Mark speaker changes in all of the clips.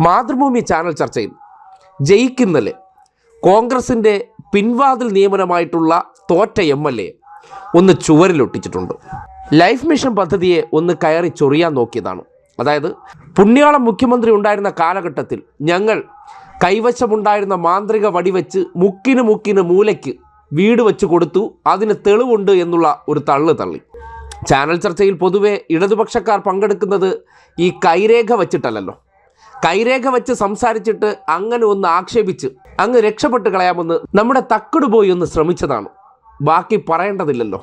Speaker 1: Mathrubhumi channel ചർച്ചയിൽ ജയിക്കുന്നൽ കോൺഗ്രസിന്റെ പിൻവാതിൽ നിയമനമായിട്ടുള്ള തോറ്റ എം എൽ എ ഒന്ന് ചുവരിലൊട്ടിച്ചിട്ടുണ്ട് ലൈഫ് മിഷൻ പദ്ധതിയെ ഒന്ന് കയറി ചൊറിയാൻ നോക്കിയതാണ്. അതായത് പുണ്യാളം മുഖ്യമന്ത്രി ഉണ്ടായിരുന്ന കാലഘട്ടത്തിൽ ഞങ്ങൾ കൈവശമുണ്ടായിരുന്ന മാന്ത്രിക വടിവെച്ച് മുക്കിന് മുക്കിന് മൂലയ്ക്ക് വീട് വെച്ച് കൊടുത്തു അതിന് തെളിവുണ്ട് എന്നുള്ള ഒരു തള്ളു തള്ളി. ചാനൽ ചർച്ചയിൽ പൊതുവെ ഇടതുപക്ഷക്കാർ പങ്കെടുക്കുന്നത് ഈ കൈരേഖ വച്ചിട്ടല്ലല്ലോ. കൈരേഖ വെച്ച് സംസാരിച്ചിട്ട് അങ്ങനെ ഒന്ന് ആക്ഷേപിച്ച് അങ്ങ് രക്ഷപ്പെട്ട് കളയാമെന്ന് നമ്മുടെ തക്കട് പോയി ഒന്ന് ശ്രമിച്ചതാണ്. ബാക്കി പറയേണ്ടതില്ലല്ലോ.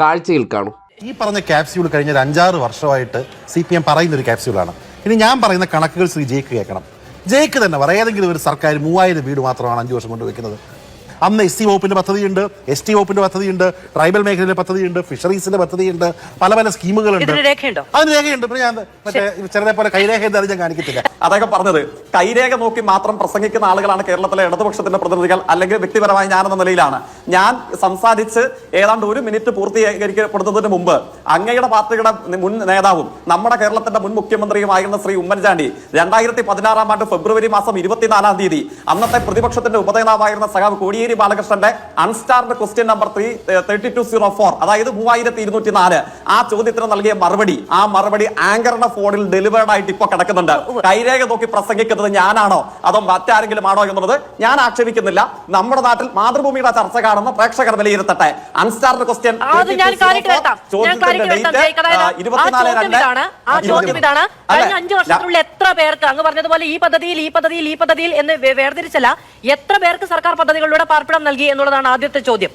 Speaker 1: കാഴ്ചയിൽ കാണും.
Speaker 2: ഈ പറഞ്ഞ ക്യാപ്സ്യൂൾ കഴിഞ്ഞ ഒരു അഞ്ചാറ് വർഷമായിട്ട് സി പി എം പറയുന്ന ഒരു ക്യാപ്സ്യൂളാണ് ഇനി ഞാൻ പറയുന്ന കണക്കുകൾ ശ്രീ ജയിക്ക് കേൾക്കണം. ജയിക്ക് തന്നെ പറയാം ഏതെങ്കിലും ഒരു സർക്കാർ മൂവായിരം വീട് മാത്രമാണ് അഞ്ച് വർഷം കൊണ്ട് വെക്കുന്നത്. അന്ന് എസ് സി വകുപ്പിന്റെ പദ്ധതിയുണ്ട് എസ് ടി വകുപ്പിന്റെ പദ്ധതിയുണ്ട് ട്രൈബൽ മേഖലയിലെ പദ്ധതിയുണ്ട് ഫിഷറീസിന്റെ പദ്ധതിയുണ്ട് പല പല സ്കീമുകളുണ്ട്. അതിന് രേഖയുണ്ട്. പിന്നെ ഞാൻ മറ്റേ ചിലരെ പോലെ കൈരേഖ എന്തായാലും ഞാൻ കാണിക്കത്തില്ല.
Speaker 3: അതൊക്കെ പറഞ്ഞത് കൈരേഖ നോക്കി മാത്രം പ്രസംഗിക്കുന്ന ആളുകളാണ് കേരളത്തിലെ ഇടതുപക്ഷത്തിന്റെ പ്രതിനിധികൾ അല്ലെങ്കിൽ വ്യക്തിപരമായി ഞാനെന്ന നിലയിലാണ്. ഞാൻ സംസാരിച്ച് ഏതാണ്ട് ഒരു മിനിറ്റ് പൂർത്തീകരിക്കപ്പെടുന്നതിന് മുമ്പ് അങ്ങയുടെ പാർട്ടിയുടെ മുൻ നേതാവും നമ്മുടെ കേരളത്തിന്റെ മുൻ മുഖ്യമന്ത്രിയുമായിരുന്ന ശ്രീ ഉമ്മൻചാണ്ടി രണ്ടായിരത്തി പതിനാറാം ആണ്ട് ഫെബ്രുവരി മാസം ഇരുപത്തിനാലാം തീയതി അന്നത്തെ പ്രതിപക്ഷത്തിന്റെ ഉപനേതാവായിരുന്ന സഖാവ് കോടിയേരി ബാലകൃഷ്ണന്റെ unstarred question number three thirty two zero four അതായത് മൂവായിരത്തി ഇരുന്നൂറ്റി നാല് ആ ചോദ്യത്തിന് നൽകിയ മറുപടി ആ മറുപടി ആങ്കറിന്റെ ഫോണിൽ ഡെലിവേർഡ് ആയിട്ട് ഇപ്പൊ കിടക്കുന്നുണ്ട്. കൈരേഖ നോക്കി പ്രസംഗിക്കുന്നത് ഞാനാണോ? അതോ മറ്റാരെങ്കിലും ആണോ എന്നുള്ളത് ഞാൻ ആക്ഷേപിക്കുന്നില്ല. നമ്മുടെ നാട്ടിൽ മാതൃഭൂമിയുടെ ചർച്ച കാണുന്ന പ്രേക്ഷകർ വിലയിരുത്തട്ടെ. അൺസ്റ്റാർഡ് ക്വസ്റ്റ്യൻ
Speaker 4: അഞ്ചു വർഷത്തിനുള്ളിൽ എത്ര പേർക്ക് അങ്ങ് പറഞ്ഞതുപോലെ ഈ പദ്ധതിയിൽ ഈ പദ്ധതിയിൽ ഈ പദ്ധതിയിൽ എന്ന് വേർതിരിച്ചല്ല. എത്ര പേർക്ക് സർക്കാർ പദ്ധതികളിലൂടെ പാർപ്പിടം നൽകി എന്നുള്ളതാണ് ആദ്യത്തെ ചോദ്യം.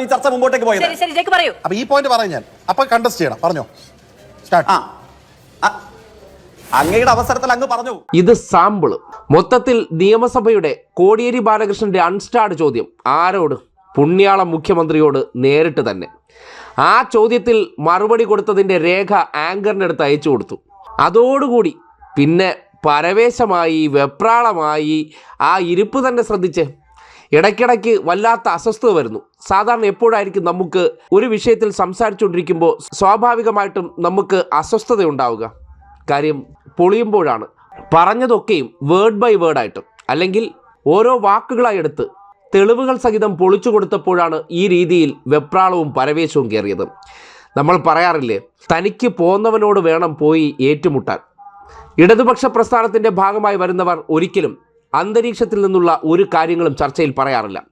Speaker 3: ഈ ചർച്ച മുമ്പോട്ടേക്ക് പോയത്.
Speaker 2: അപ്പൊ ഈ പോയിന്റ് പറയാം ഞാൻ അപ്പൊ കണ്ടസ്റ്റ് ചെയ്യണം. പറഞ്ഞോ. സ്റ്റാർട്ട്
Speaker 3: ആ, അങ്ങയുടെ അവസരത്തിൽ അങ്ങ് പറഞ്ഞു.
Speaker 1: ഇത് സാമ്പിൾ. മൊത്തത്തിൽ നിയമസഭയുടെ കോടിയേരി ബാലകൃഷ്ണന്റെ അൺസ്റ്റാർഡ് ചോദ്യം ആരോട്? പുണ്യാളം മുഖ്യമന്ത്രിയോട് നേരിട്ട് തന്നെ. ആ ചോദ്യത്തിൽ മറുപടി കൊടുത്തതിന്റെ രേഖ ആങ്കറിന്റെ അടുത്ത് അയച്ചു കൊടുത്തു. അതോടുകൂടി പിന്നെ പരവേശമായി വെപ്രാളമായി ആ ഇരിപ്പ് തന്നെ ശ്രദ്ധിച്ച് ഇടയ്ക്കിടയ്ക്ക് വല്ലാത്ത അസ്വസ്ഥത വരുന്നു. സാധാരണ എപ്പോഴായിരിക്കും നമുക്ക് ഒരു വിഷയത്തിൽ സംസാരിച്ചുകൊണ്ടിരിക്കുമ്പോൾ സ്വാഭാവികമായിട്ടും നമുക്ക് അസ്വസ്ഥത ഉണ്ടാവുക കാര്യം പൊളിയുമ്പോഴാണ്. പറഞ്ഞതൊക്കെയും വേർഡ് ബൈ വേർഡ് ആയിട്ട്. അല്ലെങ്കിൽ ഓരോ വാക്കുകളായി എടുത്ത് തെളിവുകൾ സഹിതം പൊളിച്ചു കൊടുത്തപ്പോഴാണ് ഈ രീതിയിൽ വെപ്രാളവും പരവേശവും കയറിയത്. നമ്മൾ പറയാറില്ലേ തനിക്ക് പോന്നവനോട് വേണം പോയി ഏറ്റുമുട്ടാൻ. ഇടതുപക്ഷ പ്രസ്ഥാനത്തിന്റെ ഭാഗമായി വരുന്നവർ ഒരിക്കലും അന്തരീക്ഷത്തിൽ നിന്നുള്ള ഒരു കാര്യങ്ങളും ചർച്ചയിൽ പറയാറില്ല.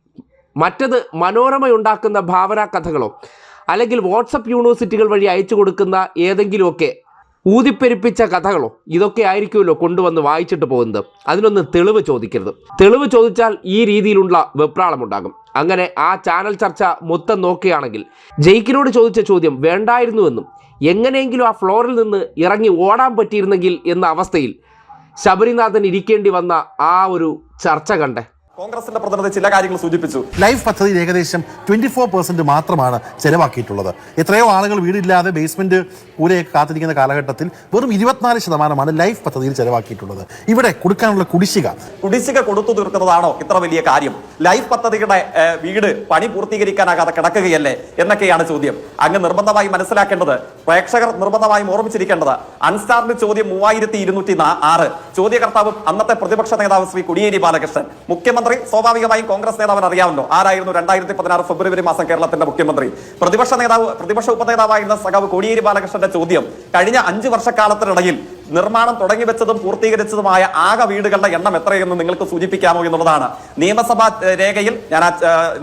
Speaker 1: മറ്റത് മനോരമയുണ്ടാക്കുന്ന ഭാവനാ കഥകളോ അല്ലെങ്കിൽ വാട്സപ്പ് യൂണിവേഴ്സിറ്റികൾ വഴി അയച്ചു കൊടുക്കുന്ന ഏതെങ്കിലുമൊക്കെ ഊതിപ്പെരുപ്പിച്ച കഥകളോ ഇതൊക്കെ ആയിരിക്കുമല്ലോ കൊണ്ടുവന്ന് വായിച്ചിട്ട് പോകുന്നത്. അതിനൊന്ന് തെളിവ് ചോദിക്കരുത്. തെളിവ് ചോദിച്ചാൽ ഈ രീതിയിലുള്ള വെപ്രാളമുണ്ടാകും. അങ്ങനെ ആ ചാനൽ ചർച്ച മൊത്തം നോക്കുകയാണെങ്കിൽ ജയിക്കിനോട് ചോദിച്ച ചോദ്യം വേണ്ടായിരുന്നുവെന്നും എങ്ങനെയെങ്കിലും ആ ഫ്ലോറിൽ നിന്ന് ഇറങ്ങി ഓടാൻ പറ്റിയിരുന്നെങ്കിൽ എന്ന അവസ്ഥയിൽ ശബരിനാഥൻ ഇരിക്കേണ്ടി വന്ന ആ ഒരു ചർച്ച കണ്ടേ.
Speaker 3: കോൺഗ്രസിന്റെ പ്രതിനിധി ചില കാര്യങ്ങൾ സൂചിപ്പിച്ചു.
Speaker 2: ലൈഫ് പദ്ധതിയിൽ ഏകദേശം ട്വന്റി ഫോർ പെർസെന്റ് മാത്രമാണ് ചെലവാക്കിയിട്ടുള്ളത്. എത്രയോ ആളുകൾ വീടില്ലാതെ ബേസ്മെന്റ് കൂലയൊക്കെ കാത്തിരിക്കുന്ന കാലഘട്ടത്തിൽ വെറും ഇരുപത്തിനാല് ശതമാനമാണ് ലൈഫ് പദ്ധതിയിൽ ചെലവാക്കിയിട്ടുള്ളത്. ഇവിടെ കൊടുക്കാനുള്ള കുടിശ്ശിക.
Speaker 3: കുടിശ്ശിക കൊടുത്തു തീർക്കുന്നതാണോ ഇത്ര വലിയ കാര്യം? ലൈഫ് പദ്ധതിയുടെ ഏഹ്, വീട് പണി പൂർത്തീകരിക്കാനാകാതെ കിടക്കുകയല്ലേ എന്നൊക്കെയാണ് ചോദ്യം. അങ്ങ് നിർബന്ധമായി മനസ്സിലാക്കേണ്ടത് പ്രേക്ഷകർ നിർബന്ധമായും ഓർമ്മിച്ചിരിക്കേണ്ടത് അൺസ്റ്റാർഡ് ചോദ്യം മൂവായിരത്തി ഇരുന്നൂറ്റി ആറ്. ചോദ്യകർത്താവ് അന്നത്തെ പ്രതിപക്ഷ നേതാവ് ശ്രീ കോടിയേരി ബാലകൃഷ്ണൻ മുഖ്യമന്ത്രി സ്വാഭാവികമായും കോൺഗ്രസ് നേതാവിന് അറിയാമല്ലോ. ആരായിരുന്നു രണ്ടായിരത്തി പതിനാറ് ഫെബ്രുവരി മാസം കേരളത്തിന്റെ മുഖ്യമന്ത്രി? പ്രതിപക്ഷ നേതാവ് പ്രതിപക്ഷ ഉപനേതാവായിരുന്ന സഖാവ് കോടിയേരി ബാലകൃഷ്ണന്റെ ചോദ്യം കഴിഞ്ഞ അഞ്ച് വർഷക്കാലത്തിനിടയിൽ നിർമ്മാണം തുടങ്ങി വെച്ചതും പൂർത്തീകരിച്ചതുമായ ആകെ വീടുകളുടെ എണ്ണം എത്രയെന്ന് നിങ്ങൾക്ക് സൂചിപ്പിക്കാമോ എന്നുള്ളതാണ്. നിയമസഭാ രേഖയിൽ ഞാൻ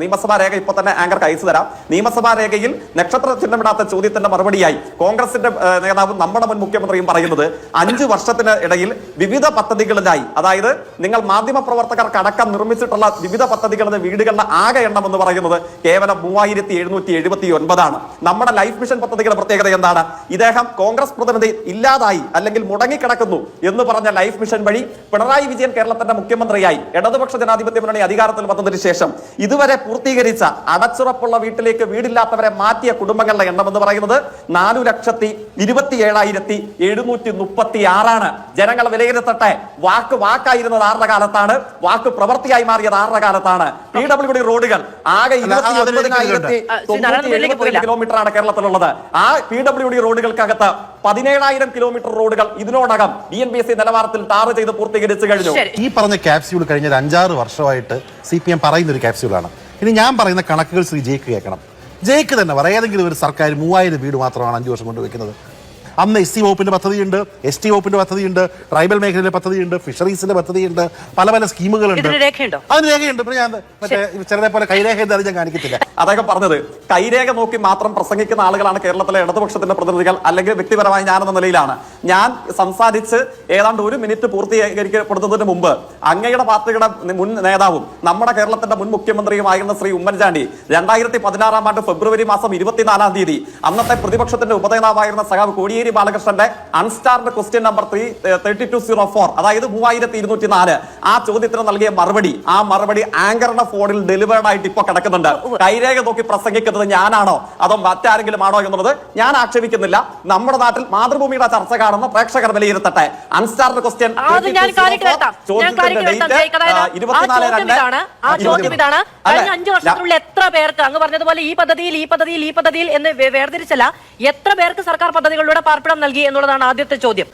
Speaker 3: നിയമസഭാ രേഖ ഇപ്പൊ തന്നെ ആങ്കർക്ക് അയച്ചു തരാം. നിയമസഭാ രേഖയിൽ നക്ഷത്ര ചിഹ്നമിടാത്ത ചോദ്യത്തിന്റെ മറുപടിയായി കോൺഗ്രസിന്റെ നേതാവും നമ്മുടെ മുൻ മുഖ്യമന്ത്രിയും പറയുന്നത് അഞ്ചു വർഷത്തിന് ഇടയിൽ വിവിധ പദ്ധതികളിലായി. അതായത് നിങ്ങൾ മാധ്യമ പ്രവർത്തകർക്ക് അടക്കം നിർമ്മിച്ചിട്ടുള്ള വിവിധ പദ്ധതികളുടെ വീടുകളുടെ ആകെ എണ്ണം എന്ന് പറയുന്നത് കേവലം മൂവായിരത്തി എഴുന്നൂറ്റി എഴുപത്തി ഒൻപതാണ് നമ്മുടെ ലൈഫ് മിഷൻ പദ്ധതികളുടെ പ്രത്യേകത എന്താണ്? ഇദ്ദേഹം കോൺഗ്രസ് പ്രതിനിധി ഇല്ലാതായി അല്ലെങ്കിൽ മുടങ്ങിക്കിടക്കുന്നു എന്ന് പറഞ്ഞ ലൈഫ് മിഷൻ വഴി പിണറായി വിജയൻ കേരളത്തിന്റെ മുഖ്യമന്ത്രിയായി ഇടതുപക്ഷ ജനാധിപത്യ മുന്നണി അധികാരത്തിൽ വന്നതിന് ശേഷം ഇതുവരെ പൂർത്തീകരിച്ച അടച്ചുറപ്പുള്ള വീട്ടിലേക്ക് വീടില്ലാത്തവരെ മാറ്റിയ കുടുംബങ്ങളുടെ എണ്ണം എന്ന് പറയുന്നത് നാലു ലക്ഷത്തി ഇരുപത്തി ഏഴായിരത്തി എഴുന്നൂറ്റി മുപ്പത്തി ആറാണ് ജനങ്ങൾ വിലയിരുത്തട്ടെ വാക്ക് വാക്കായിരുന്നത് ആറര കാലത്താണ്? വാക്ക് പ്രവൃത്തിയായി മാറിയത് ആറര കാലത്താണ്? പി ഡബ്ല്യു ഡി റോഡുകൾ ആകെ ഇരുപത്തി. കിലോമീറ്റർ ആണ് കേരളത്തിലുള്ളത്. ആ പി ഡബ്ല്യു ഡി റോഡുകൾക്കകത്ത് പതിനേഴായിരം കിലോമീറ്റർ റോഡുകൾ ഇതിനോടകം D N B S C നിലവാരത്തിൽ ടാർ ചെയ്ത് പൂർത്തീകരിച്ചു കഴിഞ്ഞു.
Speaker 2: ഈ പറഞ്ഞ ക്യാപ്സ്യൂൾ കഴിഞ്ഞ ഒരു അഞ്ചാറ് വർഷമായിട്ട് സി പി എം പറയുന്ന ഒരു ക്യാപ്സ്യൂളാണ് ഇനി ഞാൻ പറയുന്ന കണക്കുകൾ ശ്രീ ജയിക്ക് കേൾക്കണം. ജയിക്ക് തന്നെ പറ ഏതെങ്കിലും ഒരു സർക്കാർ മൂവായിരം വീട് മാത്രമാണ് അഞ്ചു വർഷം കൊണ്ട് വെക്കുന്നത്. അന്ന് എസ് സി വകുപ്പിന്റെ പദ്ധതിയുണ്ട് എസ് ടി വകുപ്പിന്റെ പദ്ധതിയുണ്ട് ട്രൈബൽ മേഖലയിലെ പദ്ധതിയുണ്ട് ഫിഷറീസിന്റെ പദ്ധതിയുണ്ട് പല പല സ്കീമുകളുണ്ട്. അതിന് രേഖയുണ്ട്. പിന്നെ ഞാൻ മറ്റേ ചിലരെ പോലെ കൈരേഖ എന്താ ഞാൻ കാണിക്കത്തില്ല.
Speaker 3: അതൊക്കെ പറഞ്ഞത് കൈരേഖ നോക്കി മാത്രം പ്രസംഗിക്കുന്ന ആളുകളാണ് കേരളത്തിലെ ഇടതുപക്ഷത്തിന്റെ പ്രതിനിധികൾ അല്ലെങ്കിൽ വ്യക്തിപരമായി ഞാനെന്ന നിലയിലാണ്. ഞാൻ സംസാരിച്ച് ഏതാണ്ട് ഒരു മിനിറ്റ് പൂർത്തീകരിക്കപ്പെടുന്നതിന് മുമ്പ് അങ്ങയുടെ പാർട്ടിയുടെ മുൻ നേതാവും നമ്മുടെ കേരളത്തിന്റെ മുൻ മുഖ്യമന്ത്രിയുമായിരുന്ന ശ്രീ ഉമ്മൻചാണ്ടി രണ്ടായിരത്തി പതിനാറാം ആണ്ട് ഫെബ്രുവരി മാസം ഇരുപത്തിനാലാം തീയതി അന്നത്തെ പ്രതിപക്ഷത്തിന്റെ ഉപനേതാവായിരുന്ന സഹാബ് കോടിയേരി ബാലകൃഷ്ണന്റെ unstarred question number three thirty two zero four അതായത് മൂവായിരത്തി ഇരുന്നൂറ്റി നാല് ആ ചോദ്യത്തിന് നൽകിയ മറുപടി ആ മറുപടി ആങ്കറിന്റെ ഫോണിൽ ഡെലിവേർഡ് ആയിട്ട് ഇപ്പൊ കിടക്കുന്നുണ്ട്. കൈരേഖ നോക്കി പ്രസംഗിക്കുന്നത് ഞാനാണോ? അതോ മറ്റാരെങ്കിലും ആണോ എന്നുള്ളത് ഞാൻ ആക്ഷേപിക്കുന്നില്ല. നമ്മുടെ നാട്ടിൽ മാതൃഭൂമിയുടെ ചർച്ച കാണുന്ന പ്രേക്ഷകർ വിലയിരുത്തട്ടെ. അൺസ്റ്റാർഡ് ക്വസ്റ്റ്യൻ
Speaker 4: അഞ്ചു വർഷത്തിനുള്ളിൽ എത്ര പേർക്ക് അങ്ങ് പറഞ്ഞതുപോലെ ഈ പദ്ധതിയിൽ ഈ പദ്ധതിയിൽ ഈ പദ്ധതിയിൽ എന്ന് വേർതിരിച്ചല്ല. എത്ര പേർക്ക് സർക്കാർ പദ്ധതികളിലൂടെ പാർപ്പിടം നൽകി എന്നുള്ളതാണ് ആദ്യത്തെ ചോദ്യം.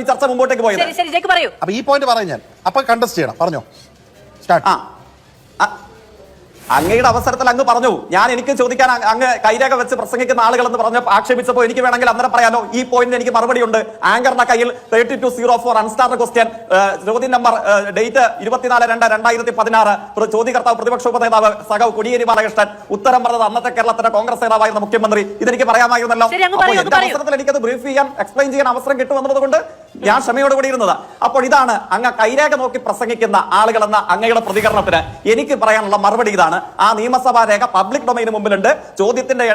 Speaker 3: ഈ ചർച്ച മുമ്പോട്ടേക്ക് പോയത്?
Speaker 2: അപ്പൊ ഈ പോയിന്റ് പറഞ്ഞു ഞാൻ. അപ്പൊ കണ്ടസ്റ്റ് ചെയ്യണം. പറഞ്ഞോ. സ്റ്റാർട്ട്
Speaker 3: ആ അങ്ങയുടെ അവസരത്തിൽ അങ്ങ് പറഞ്ഞു. ഞാൻ എനിക്ക് ചോദിക്കാൻ അങ്ങ് കൈരേഖ വെച്ച് പ്രസംഗിക്കുന്ന ആളുകൾ എന്ന് പറഞ്ഞ ആക്ഷേപിച്ചപ്പോൾ എനിക്ക് വേണമെങ്കിൽ അന്നേരം പറയാലോ ഈ പോയിന്റ് എനിക്ക് മറുപടി ഉണ്ട്. ആങ്കറിന്റെ കയ്യിൽ thirty two zero four unstarred question ചോദ്യം നമ്പർ ഡേറ്റ് ഇരുപത്തിനാല് രണ്ട് രണ്ടായിരത്തി പതിനാറ് ചോദ്യകർത്താവ് പ്രതിപക്ഷ ഉപനേതാവ് സഖാവ് കൊടിയേരി ബാലകൃഷ്ണൻ ഉത്തരം പറഞ്ഞത് അന്നത്തെ കേരളത്തിന്റെ കോൺഗ്രസ് നേതാവായിരുന്ന മുഖ്യമന്ത്രി. ഇതെനിക്ക് പറയാമായിരുന്നല്ലോ. അപ്പോൾ എന്റെ അവസരത്തിൽ എനിക്കത് ബ്രീഫ് ചെയ്യാൻ എക്സ്പ്ലെയിൻ ചെയ്യാൻ അവസരം കിട്ടുമെന്നത് കൊണ്ട് ഞാൻ ക്ഷമയോട് കൂടി ഇരുന്നത്. അപ്പോൾ ഇതാണ് അങ്ങ് കൈരേഖ നോക്കി പ്രസംഗിക്കുന്ന ആളുകൾ എന്ന അങ്ങയുടെ പ്രതികരണത്തിന് എനിക്ക് പറയാനുള്ള മറുപടി ഇതാണ്. ആ നിയമസഭാ രേഖ പബ്ലിക് ഡൊമൈന് മുമ്പിലുണ്ട്. ചോദ്യത്തിന്റെ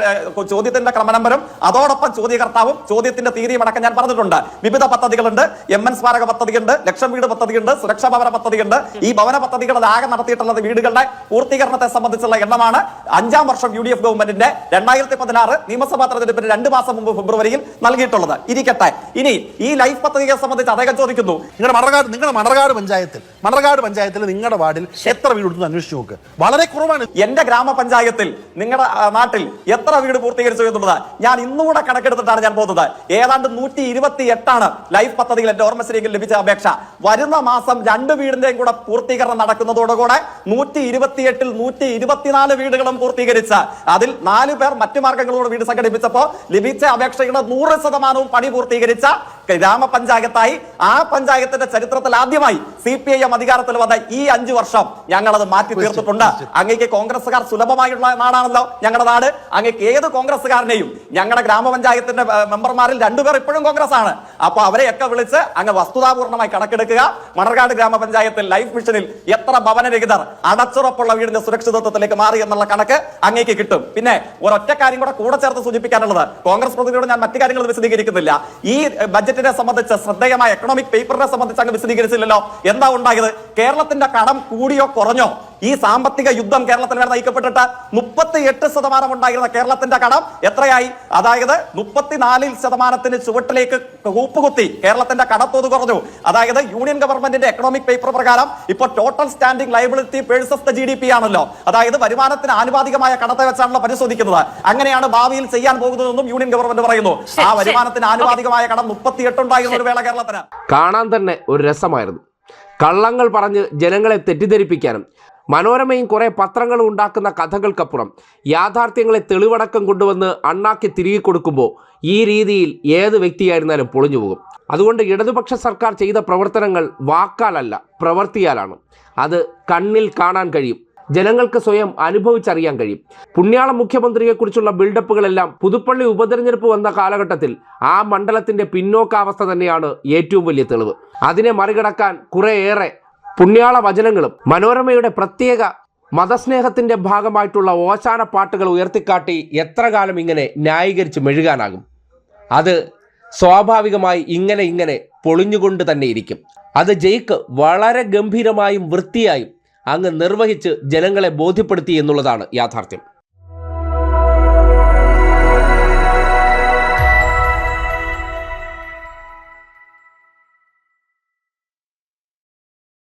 Speaker 3: ചോദ്യത്തിന്റെ ക്രമനമ്പരും അതോടൊപ്പം ചോദ്യകർത്താവും ചോദ്യത്തിന്റെ തീയതിയും അടക്കം ഞാൻ പറഞ്ഞിട്ടുണ്ട്. വിവിധ പദ്ധതികളുണ്ട്. എം എൻ സ്മാരക പദ്ധതിയുണ്ട്. ലക്ഷം വീട് പദ്ധതിയുണ്ട്. സുരക്ഷാ ഭവന പദ്ധതിയുണ്ട്. ഈ ഭവന പദ്ധതികളിൽ ആകെ നടത്തിയിട്ടുള്ളത് വീടുകളുടെ പൂർത്തീകരണത്തെ സംബന്ധിച്ചുള്ള എണ്ണമാണ്. അഞ്ചാം വർഷം യു ഡി എഫ് ഗവൺമെന്റിന്റെ രണ്ടായിരത്തി പതിനാറ് നിയമസഭാ തെരഞ്ഞെടുപ്പിന് രണ്ട് മാസം മുമ്പ് ഫെബ്രുവരിയിൽ നൽകിയിട്ടുള്ളത്. ഇരിക്കട്ടെ. ഇനി ഈ ലൈഫ് പദ്ധതിയെ സംബന്ധിച്ച് അദ്ദേഹം ചോദിക്കുന്നു.
Speaker 2: നിങ്ങളുടെ മണർകാട് നിങ്ങളുടെ മണർകാട് പഞ്ചായത്തിൽ മണർകാട് പഞ്ചായത്തിൽ നിങ്ങളുടെ വാർഡിൽ എത്ര വീട് അന്വേഷിച്ചു നോക്ക്. വളരെ കുറവാണ്
Speaker 3: എന്റെ ഗ്രാമപഞ്ചായത്തിൽ നിങ്ങളുടെ നാട്ടിൽ എത്ര വീട് പൂർത്തീകരിച്ചു എന്നുള്ളത് ഞാൻ ഇന്നുകൂടെ കണക്കെടുത്തിട്ടാണ് ഞാൻ പോകുന്നത്. ഏതാണ്ട് നൂറ്റി ഇരുപത്തി എട്ടാണ് ലൈഫ് പദ്ധതിയിൽ എന്റെ ഓർമ്മശ്രീക്ക് ലഭിച്ച അപേക്ഷ. വരുന്ന മാസം രണ്ട് വീടിന്റെയും കൂടെ പൂർത്തീകരണം നടക്കുന്നതോടുകൂടെ നൂറ്റി ഇരുപത്തിയെട്ടിൽ നൂറ്റി ഇരുപത്തിനാല് വീടുകളും പൂർത്തീകരിച്ച അതിൽ നാല് പേർ മറ്റു മാർഗങ്ങളോട് വീട് സംഘടിപ്പിച്ചപ്പോ ലഭിച്ച അപേക്ഷയുടെ നൂറ് ശതമാനവും പണി പൂർത്തീകരിച്ച ഗ്രാമപഞ്ചായത്തായി ആ പഞ്ചായത്തിന്റെ ചരിത്രത്തിൽ ആദ്യമായി സി പി ഐ എം അധികാരത്തിൽ വന്ന ഈ അഞ്ചു വർഷം ഞങ്ങൾ അത് മാറ്റി തീർത്തിട്ടുണ്ട്. അങ്ങേക്ക് കോൺഗ്രസ്സുകാർ സുലഭമായുള്ള നാടാണല്ലോ ഞങ്ങളുടെ നാട്. അങ്ങേക്ക് ഏത് കോൺഗ്രസ്സുകാരനെയും ഞങ്ങളുടെ ഗ്രാമപഞ്ചായത്തിന്റെ മെമ്പർമാരിൽ രണ്ടുപേർ ഇപ്പോഴും കോൺഗ്രസ് ആണ് അപ്പൊ അവരെയൊക്കെ വിളിച്ച് അങ്ങ് വസ്തുതാപൂർണമായി കണക്കെടുക്കുക. മണർകാട് ഗ്രാമപഞ്ചായത്തിൽ ലൈഫ് മിഷനിൽ എത്ര ഭവനരഹിതർ അടച്ചുറപ്പുള്ള വീടിന്റെ സുരക്ഷിതത്വത്തിലേക്ക് മാറി എന്നുള്ള കണക്ക് അങ്ങേക്ക് കിട്ടും. പിന്നെ ഒരൊറ്റ കാര്യം കൂടെ കൂടെ ചേർത്ത് സൂചിപ്പിക്കാനുള്ളത്. കോൺഗ്രസ് പ്രതിനിധിയോട് ഞാൻ മറ്റു കാര്യങ്ങൾ വിശദീകരിക്കുന്നില്ല. ഈ ബജറ്റിനെ സംബന്ധിച്ച് ശ്രദ്ധേയമായ എക്കണോമിക് പേപ്പറിനെ സംബന്ധിച്ച് അങ്ങ് വിശദീകരിച്ചില്ലല്ലോ. എന്താ ഉണ്ടായത്? കേരളത്തിന്റെ കടം കൂടിയോ കുറഞ്ഞോ? ഈ സാമ്പത്തിക യുദ്ധം കേരളത്തിൽ വരെ നയിക്കപ്പെട്ടിട്ട് മുപ്പത്തി എട്ട് ശതമാനം ഉണ്ടായിരുന്ന കേരളത്തിന്റെ കടം എത്രയായി? അതായത് മുപ്പത്തിനാലിൽ ശതമാനത്തിന് ചുവട്ടിലേക്ക് കൂപ്പുകുത്തി കേരളത്തിന്റെ കടത്തോത് കുറഞ്ഞു. അതായത് യൂണിയൻ ഗവൺമെന്റിന്റെ എക്കണോമിക് പേപ്പർ പ്രകാരം ഇപ്പോൾ total standing liability versus the G D P ആണല്ലോ. അതായത് വരുമാനത്തിന് ആനുപാതികമായ കടത്തെ വെച്ചാണല്ലോ പരിശോധിക്കുന്നത്. അങ്ങനെയാണ് ഭാവിയിൽ ചെയ്യാൻ പോകുന്നതെന്നും യൂണിയൻ ഗവൺമെന്റ് പറയുന്നു. ആ. വരുമാനത്തിന് ആനുപാതികമായ കടം ഉണ്ടായിരുന്ന ഒരു വേള കേരളത്തിന്.
Speaker 1: കാണാൻ തന്നെ ഒരു രസമായിരുന്നു. കള്ളങ്ങൾ പറഞ്ഞ് ജനങ്ങളെ തെറ്റിദ്ധരിപ്പിക്കാനും മനോരമയും കുറേ പത്രങ്ങളും ഉണ്ടാക്കുന്ന കഥകൾക്കപ്പുറം യാഥാർത്ഥ്യങ്ങളെ തെളിവടക്കം കൊണ്ടുവന്ന് അണ്ണാക്കി തിരികെ കൊടുക്കുമ്പോൾ ഈ രീതിയിൽ ഏത് വ്യക്തിയായിരുന്നാലും പൊളിഞ്ഞു പോകും. അതുകൊണ്ട് ഇടതുപക്ഷ സർക്കാർ ചെയ്ത പ്രവർത്തനങ്ങൾ വാക്കാലല്ല പ്രവർത്തിയാലാണ്. അത് കണ്ണിൽ കാണാൻ കഴിയും. ജനങ്ങൾക്ക് സ്വയം അനുഭവിച്ചറിയാൻ കഴിയും. പുണ്യാള മുഖ്യമന്ത്രിയെക്കുറിച്ചുള്ള ബിൽഡപ്പുകളെല്ലാം പുതുപ്പള്ളി ഉപതെരഞ്ഞെടുപ്പ് വന്ന കാലഘട്ടത്തിൽ ആ മണ്ഡലത്തിന്റെ പിന്നോക്കാവസ്ഥ തന്നെയാണ് ഏറ്റവും വലിയ തെളിവ്. അതിനെ മറികടക്കാൻ കുറേയേറെ പുണ്യാള വചനങ്ങളും മനോരമയുടെ പ്രത്യേക മതസ്നേഹത്തിന്റെ ഭാഗമായിട്ടുള്ള ഓശാന പാട്ടുകൾ ഉയർത്തിക്കാട്ടി എത്ര കാലം ഇങ്ങനെ ന്യായീകരിച്ച് മെഴുകാനാകും. അത് സ്വാഭാവികമായി ഇങ്ങനെ ഇങ്ങനെ പൊളിഞ്ഞുകൊണ്ട് തന്നെ ഇരിക്കും. അത് ജയ്ക്ക് വളരെ ഗംഭീരമായും വൃത്തിയായും അങ്ങ് നിർവഹിച്ച് ജനങ്ങളെ ബോധ്യപ്പെടുത്തി എന്നുള്ളതാണ് യാഥാർത്ഥ്യം.